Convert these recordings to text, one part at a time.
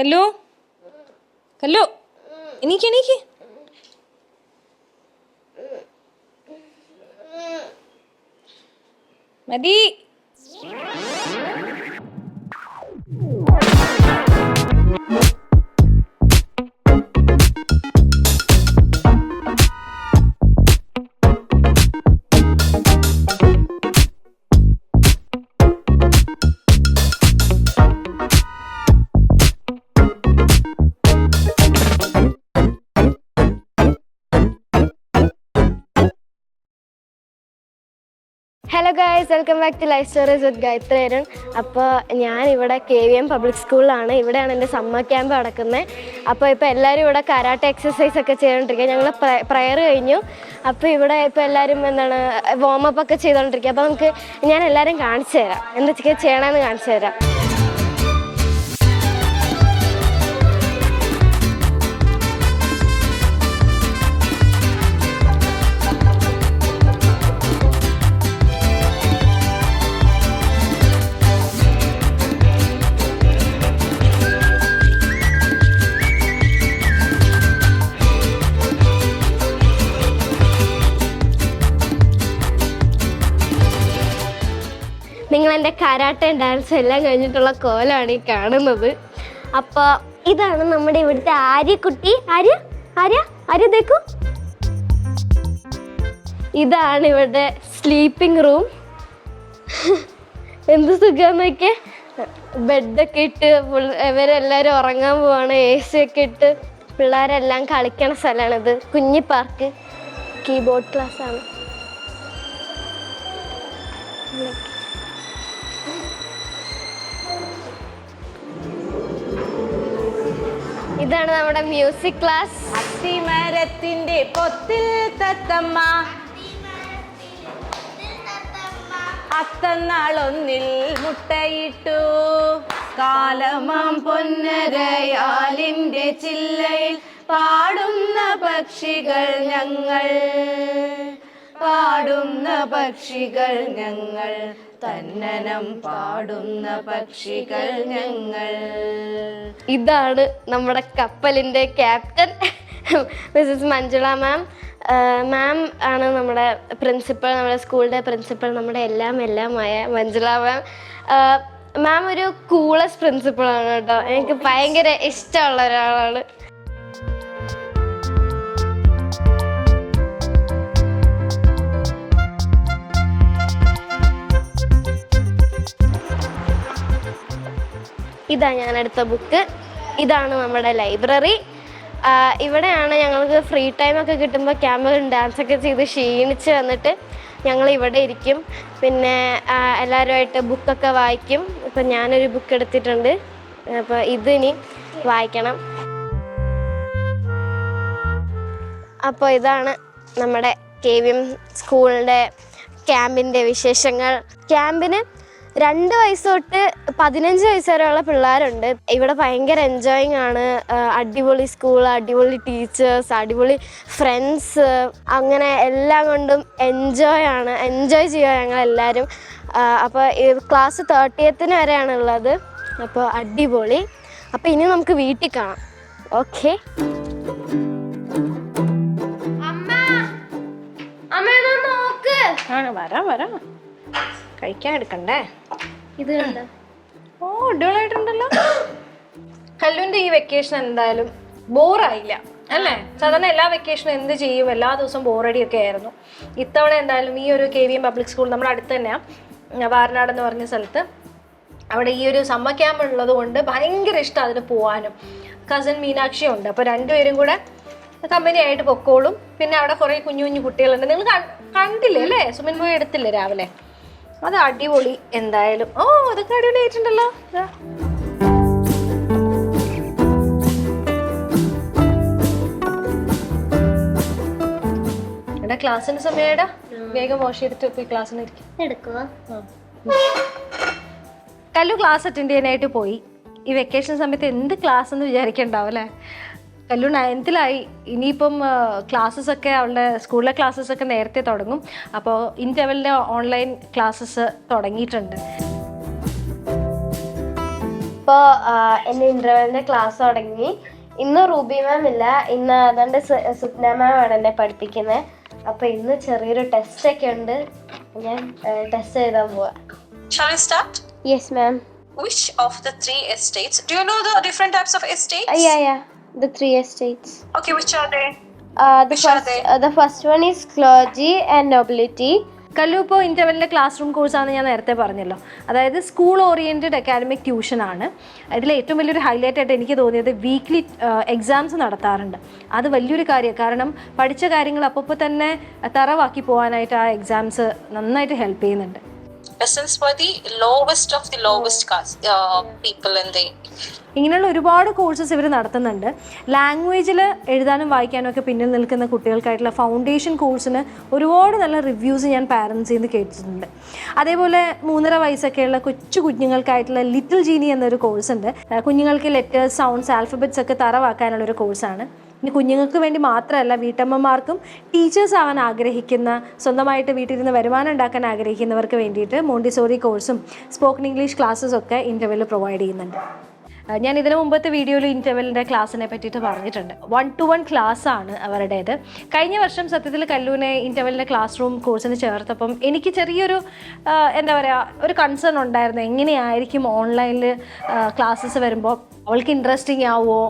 കല്ലു കല്ലു എണീക്ക് എണീക്ക് മതി hello guys welcome back to life stories with ഗായത്രേരൻ അപ്പോൾ ഞാൻ ഇവിടെ കെ വി എം പബ്ലിക് സ്കൂളിലാണ് ഇവിടെയാണ് എന്റെ സമ്മർ ക്യാമ്പ് നടക്കുന്നത്. അപ്പോൾ ഇപ്പോൾ എല്ലാവരും ഇവിടെ കരാട്ടെ എക്സസൈസ് ഒക്കെ ചെയ്തുകൊണ്ടിരിക്കുക ഞങ്ങൾ പ്രയർ കഴിഞ്ഞു. അപ്പോൾ ഇവിടെ ഇപ്പോൾ എല്ലാവരും എന്താണ് വാമപ്പ് ഒക്കെ ചെയ്തുകൊണ്ടിരിക്കുക അപ്പോൾ നമുക്ക് ഞാൻ എല്ലാവരും കാണിച്ചു തരാം എന്തൊക്കെ ചെയ്യണമെന്ന് കാണിച്ചു തരാം നിങ്ങൾ എന്റെ കരാട്ടെ ഡാൻസ് എല്ലാം കഴിഞ്ഞിട്ടുള്ള കോലാണ് ഈ കാണുന്നത്. അപ്പോൾ ഇതാണ് നമ്മുടെ ഇവിടുത്തെ ആര്യക്കുട്ടി. ആര്യ? ആര്യ? ആര്യ ദേക്കു? ഇതാണ് ഇവിടെ സ്ലീപ്പിംഗ് റൂം എന്ത് സുഖമെന്നൊക്കെ ബെഡൊക്കെ ഇട്ട് ഇവരെല്ലാവരും ഉറങ്ങാൻ പോവാണ്. എ സി ഒക്കെ ഇട്ട് പിള്ളേരെല്ലാം കളിക്കണ സ്ഥലമാണിത് കുഞ്ഞി പാർക്ക്. കീബോർഡ് ക്ലാസ് ആണ് ഇതാണ് നമ്മുടെ മ്യൂസിക് ക്ലാസ് അത്തിമരത്തിന്റെ പൊത്തിൽ തത്തമ്മ. അത്തന്നാളൊന്നിൽ മുട്ടയിട്ടു. കാലമാം പൊന്നരയാലിന്റെ ചില്ലയിൽ പാടുന്ന പക്ഷികൾ ഞങ്ങൾ. പാടുന്ന പക്ഷികൾ ഞങ്ങൾ തന്നനം പാടുന്ന പക്ഷികൾ ഞങ്ങൾ. ഇതാണ് നമ്മുടെ കപ്പലിന്റെ captain Mrs Manjula ma'am. Ma'am ആണ് നമ്മുടെ പ്രിൻസിപ്പൾ നമ്മുടെ സ്കൂളിന്റെ പ്രിൻസിപ്പൾ നമ്മുടെ എല്ലാം എല്ലാമായ മഞ്ജുള മാം. മാം ഒരു കൂളസ്റ്റ് പ്രിൻസിപ്പളാണ് കേട്ടോ. എനിക്ക് ഭയങ്കര ഇഷ്ടമുള്ള ഒരാളാണ്. ഇതാ ഞാൻ എടുത്ത ബുക്ക്. ഇതാണ് നമ്മുടെ ലൈബ്രറി. ഇവിടെയാണ് ഞങ്ങൾക്ക് ഫ്രീ ടൈം ഒക്കെ കിട്ടുമ്പോൾ ക്യാമ്പിൽ ഡാൻസ് ഒക്കെ ചെയ്ത് ക്ഷീണിച്ച് വന്നിട്ട് ഞങ്ങൾ ഇവിടെ ഇരിക്കും. പിന്നെ എല്ലാവരുമായിട്ട് ബുക്കൊക്കെ വായിക്കും. ഇപ്പം ഞാനൊരു ബുക്ക് എടുത്തിട്ടുണ്ട്. അപ്പോൾ ഇതിനി വായിക്കണം. അപ്പോൾ ഇതാണ് നമ്മുടെ കെ വി എം സ്കൂളിന്റെ ക്യാമ്പിന്റെ വിശേഷങ്ങൾ. ക്യാമ്പിന് രണ്ട് വയസ്സ് തൊട്ട് പതിനഞ്ച് വയസ്സ് വരെയുള്ള പിള്ളേരുണ്ട്. ഇവിടെ ഭയങ്കര എൻജോയിങ് ആണ്. അടിപൊളി സ്കൂൾ അടിപൊളി ടീച്ചേഴ്സ് അടിപൊളി ഫ്രണ്ട്സ് അങ്ങനെ എല്ലാം കൊണ്ടും എൻജോയ് ആണ്. എൻജോയ് ചെയ്യുക ഞങ്ങളെല്ലാവരും അപ്പോൾ ക്ലാസ് തേർട്ടിയത്തിന് വരെയാണ് ഉള്ളത്. അപ്പോൾ അടിപൊളി. അപ്പോൾ ഇനി നമുക്ക് വീട്ടിൽ കാണാം. ഓക്കെ ആണ് വരാം വരാം. കഴിക്കാൻ എടുക്കണ്ടേ? ഇത് കണ്ടോ? ഓ അടിപൊളിയായിട്ടുണ്ടല്ലോ. കല്ലുവിന്റെ ഈ വെക്കേഷൻ എന്തായാലും ബോറായില്ല അല്ലേ? സാധാരണ എല്ലാ വെക്കേഷനും എന്ത് ചെയ്യും? എല്ലാ ദിവസവും ബോറടി ഒക്കെ ആയിരുന്നു. ഇത്തവണ എന്തായാലും ഈ ഒരു K V M public school നമ്മുടെ അടുത്ത് തന്നെയാണ് വാരനാട് എന്ന് പറഞ്ഞ സ്ഥലത്ത്. അവിടെ ഈ ഒരു സമ്മർ ക്യാമ്പ് ഉള്ളത് കൊണ്ട് ഭയങ്കര ഇഷ്ടം അതിന് പോകാനും കസിൻ മീനാക്ഷി ഉണ്ട്. അപ്പോൾ രണ്ടുപേരും കൂടെ കമ്പനി ആയിട്ട് പൊക്കോളും. പിന്നെ അവിടെ കുറേ കുഞ്ഞു കുഞ്ഞു കുട്ടികളുണ്ട്. നിങ്ങൾ കണ്ടില്ലേ അല്ലേ? സുമിൻ പോയി എടുത്തില്ലേ രാവിലെ? അത് അടിപൊളി എന്തായാലും. ഓ അതൊക്കെ അടിപൊളി ആയിട്ടുണ്ടല്ലോ. എടാ ക്ലാസ്സിന്റെ സമയടാ വേഗം വാഷ് ചെയ്തിട്ട് പോയി ക്ലാസ്സിന് ഇരിക്കും. എടുക്കുക കല്ലു ക്ലാസ് അറ്റൻഡ് ചെയ്യാനായിട്ട് പോയി. ഈ വെക്കേഷൻ സമയത്ത് എന്ത് ക്ലാസ് എന്ന് വിചാരിക്കണ്ടാവും അല്ലേ? കല്ലു നയൻത്തിലായി ഇനിയിപ്പം ക്ലാസ്സസ് ഒക്കെ അവളുടെ സ്കൂളിലെ ക്ലാസ്സസ് ഒക്കെ നേരത്തെ തുടങ്ങും. അപ്പോൾ ഇന്റവലിന്റെ ഓൺലൈൻ ക്ലാസ്സസ് തുടങ്ങിയിട്ടുണ്ട്. ഇപ്പോൾ എന്റെ ഇന്റർവെലിന്റെ ക്ലാസ് തുടങ്ങി. ഇന്ന് റൂബി മാം ഇല്ല. ഇന്ന് അതുകൊണ്ട് സുപ്ന മാം ആണ് എന്നെ പഠിപ്പിക്കുന്നത് അപ്പോൾ ഇന്ന് ചെറിയൊരു ടെസ്റ്റ് ഒക്കെ ഉണ്ട്. ഞാൻ ടെസ്റ്റ് എഴുതാൻ പോവാം. Shall we start? Yes ma'am Which of the three estates? Do you know the different types of estates? Yeah, yeah the three estates. Okay, which are they? the Which are first they? uh, the first one is clergy and nobility Kallu ഇന്റർവെല്ലിന്റെ class room കോഴ്സാണെന്ന് ഞാൻ നേരത്തെ പറഞ്ഞല്ലോ അതായത് school oriented academic ട്യൂഷനാണ് ഇതിൽ ഏറ്റവും വലിയൊരു highlight ആയിട്ട് എനിക്ക് തോന്നിയത് വീക്ക്ലി എക്സാംസ് നടത്താറുണ്ട് അത് വലിയൊരു കാര്യമാണ് കാരണം പഠിച്ച കാര്യങ്ങൾ അപ്പോൾ തന്നെ തറവാക്കി പോകാനായിട്ട് ആ എക്സാംസ് നന്നായിട്ട് ഹെൽപ്പ് ചെയ്യുന്നുണ്ട് For the lowest of the lowest caste uh, people in the. ഇങ്ങനെയുള്ള ഒരുപാട് കോഴ്സസ് ഇവർ നടത്തുന്നുണ്ട്. ലാംഗ്വേജിൽ എഴുതാനും വായിക്കാനും ഒക്കെ പിന്നിൽ നിൽക്കുന്ന കുട്ടികൾക്കായിട്ടുള്ള ഫൗണ്ടേഷൻ കോഴ്സിന് ഒരുപാട് നല്ല റിവ്യൂസ് ഞാൻ പാരൻസിൽ നിന്ന് കേട്ടിട്ടുണ്ട്. അതേപോലെ മൂന്നര വയസ്സൊക്കെയുള്ള കൊച്ചു കുഞ്ഞുങ്ങൾക്കായിട്ടുള്ള ലിറ്റിൽ ജീനി എന്നൊരു കോഴ്സ് ഉണ്ട്. കുഞ്ഞുങ്ങൾക്ക് ലെറ്റേഴ്സ് സൗണ്ട്സ് ആൽഫബറ്റ്സ് ഒക്കെ തറവാക്കാനുള്ള ഒരു കോഴ്സാണ് ഇനി കുഞ്ഞുങ്ങൾക്ക് വേണ്ടി മാത്രമല്ല വീട്ടമ്മമാർക്കും ടീച്ചേഴ്സ് ആവാൻ ആഗ്രഹിക്കുന്ന സ്വന്തമായിട്ട് വീട്ടിലിരുന്ന് വരുമാനം ഉണ്ടാക്കാൻ ആഗ്രഹിക്കുന്നവർക്ക് വേണ്ടിയിട്ട് മോണ്ടിസോറി കോഴ്സും സ്പോക്കൺ ഇംഗ്ലീഷ് ക്ലാസ്സസ് ഒക്കെ ഇന്റർവെൽ പ്രൊവൈഡ് ചെയ്യുന്നുണ്ട്. ഞാൻ ഇതിനു മുമ്പത്തെ വീഡിയോയിൽ ഇന്റർവെല്ലിന്റെ ക്ലാസ്സിനെ പറ്റിയിട്ട് പറഞ്ഞിട്ടുണ്ട്. വൺ ടു വൺ ക്ലാസ് ആണ് അവരുടേത്. കഴിഞ്ഞ വർഷം സത്യത്തിൽ കല്ലൂനെ ഇന്റർവെല്ലിന്റെ ക്ലാസ് റൂം കോഴ്സിന് ചേർത്തപ്പം എനിക്ക് ചെറിയൊരു എന്താ പറയുക ഒരു കൺസേൺ ഉണ്ടായിരുന്നു. എങ്ങനെയായിരിക്കും ഓൺലൈനിൽ ക്ലാസ്സസ് വരുമ്പോൾ അവൾക്ക് ഇൻട്രസ്റ്റിംഗ് ആവുമോ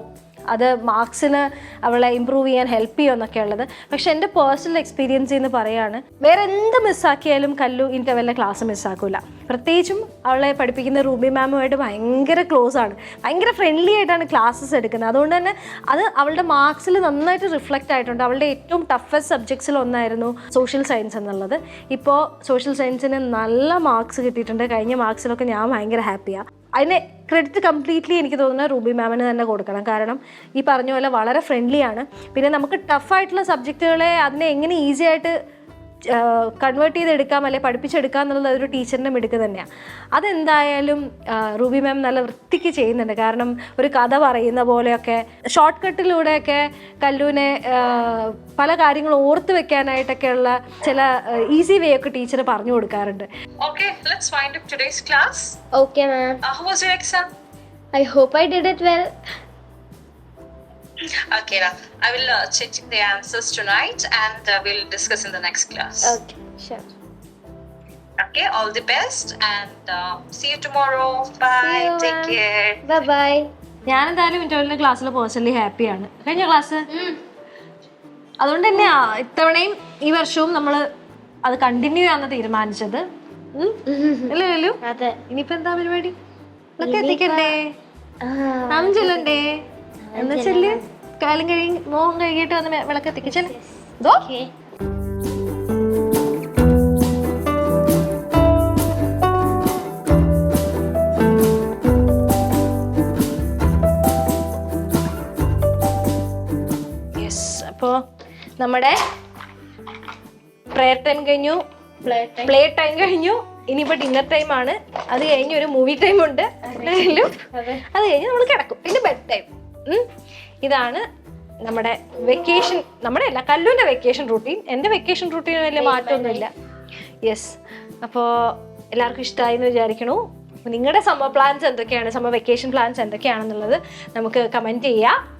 അത് മാർക്സിന് അവളെ ഇമ്പ്രൂവ് ചെയ്യാൻ ഹെൽപ്പ് ചെയ്യുമോ എന്നൊക്കെ ഉള്ളത്. പക്ഷെ എന്റെ പേഴ്സണൽ എക്സ്പീരിയൻസ് എന്ന് പറയാണ് വേറെ എന്ത് മിസ്സാക്കിയാലും കല്ലു ഇന്റെ വല്ല ക്ലാസ് മിസ്സാക്കില്ല പ്രത്യേകിച്ചും അവളെ പഠിപ്പിക്കുന്ന റൂബി മാമുമായിട്ട് ഭയങ്കര ക്ലോസ് ആണ്. ഭയങ്കര ഫ്രണ്ട്ലി ആയിട്ടാണ് ക്ലാസ്സസ് എടുക്കുന്നത്. അതുകൊണ്ട് തന്നെ അത് അവളുടെ മാർക്സിൽ നന്നായിട്ട് റിഫ്ലക്റ്റ് ആയിട്ടുണ്ട്. അവളുടെ ഏറ്റവും ടഫസ്റ്റ് സബ്ജക്ട്സിൽ ഒന്നായിരുന്നു സോഷ്യൽ സയൻസ് എന്നുള്ളത്. ഇപ്പോൾ സോഷ്യൽ സയൻസിന് നല്ല മാർക്സ് കിട്ടിയിട്ടുണ്ട്. കഴിഞ്ഞ മാർക്സിലൊക്കെ ഞാൻ ഭയങ്കര ഹാപ്പിയാണ് അതിന് ക്രെഡിറ്റ് കംപ്ലീറ്റ്ലി എനിക്ക് തോന്നുന്നത് റൂബി മാമിന് തന്നെ കൊടുക്കണം. കാരണം ഈ പറഞ്ഞ പോലെ വളരെ ഫ്രണ്ട്ലിയാണ് പിന്നെ നമുക്ക് ടഫായിട്ടുള്ള സബ്ജക്റ്റുകളെ അതിനെ എങ്ങനെ ഈസി ആയിട്ട് കൺവേർട്ട് ചെയ്തെടുക്കാം അല്ലെങ്കിൽ പഠിപ്പിച്ചെടുക്കാം എന്നുള്ളത് ഒരു ടീച്ചറിന്റെ മിടുക്ക് തന്നെയാണ് അതെന്തായാലും റൂബി മാം നല്ല വൃത്തിക്ക് ചെയ്യുന്നുണ്ട്. കാരണം ഒരു കഥ പറയുന്ന പോലെയൊക്കെ ഷോർട്ട് കട്ടിലൂടെയൊക്കെ കല്ലൂനെ പല കാര്യങ്ങളും ഓർത്ത് വെക്കാനായിട്ടൊക്കെയുള്ള ചില ഈസി വേ ഒക്കെ ടീച്ചർ പറഞ്ഞു കൊടുക്കാറുണ്ട്. Okay exam? i hope i did it well. Okay, now I will uh, check the answers tonight and uh, we'll discuss in the next class. okay sure Okay, all the best and uh, see you tomorrow. Bye. you, Take ma'am. care. bye bye ഞാൻ എന്തായാലും ഇന്റർവെല്ലിന്റെ ക്ലാസ്സിൽ personally ഹാപ്പിയാണ് കഴിഞ്ഞ class അതുകൊണ്ട് തന്നെയാ ഇത്തവണയും ഈ വർഷവും നമ്മൾ അത് കണ്ടിന്യൂ ചെയ്യാന്ന് തീരുമാനിച്ചത് ഉം? അല്ലേ ലല്ലു അതെ ഇനിയിപ്പോ എന്താ പരിപാടി ഇതൊക്കെ എത്തിക്കണ്ടേ നാം ചെല്ലണ്ടേ എന്നാ ചെല്ല് കാലം കഴിഞ്ഞ് മോഹം കഴുകിയിട്ട് വന്ന് വിളക്ക് ഇതോ യെസ് അപ്പോൾ നമ്മുടെ പ്രെയർ ടൈം കഴിഞ്ഞു. പ്ലേ ടൈം കഴിഞ്ഞു. ഇനിയിപ്പോൾ ഡിന്നർ ടൈം ആണ്. അത് കഴിഞ്ഞ് ഒരു മൂവി ടൈം ഉണ്ട്. അത്. കഴിഞ്ഞ് നമ്മൾ കിടക്കും. പിന്നെ ബെഡ് ടൈം ഇതാണ് നമ്മുടെ വെക്കേഷൻ നമ്മുടെ അല്ല കല്ലുവിന്റെ വെക്കേഷൻ റൂട്ടീൻ എന്റെ വെക്കേഷൻ റൂട്ടീൻ വലിയ മാറ്റമൊന്നുമില്ല. യെസ് അപ്പോൾ എല്ലാവർക്കും ഇഷ്ടമായി എന്ന് വിചാരിക്കണു. നിങ്ങളുടെ സമ്മർ പ്ലാൻസ് എന്തൊക്കെയാണ്? സമ്മർ വെക്കേഷൻ പ്ലാൻസ് എന്തൊക്കെയാണെന്നുള്ളത് നമുക്ക് കമന്റ് ചെയ്യാം.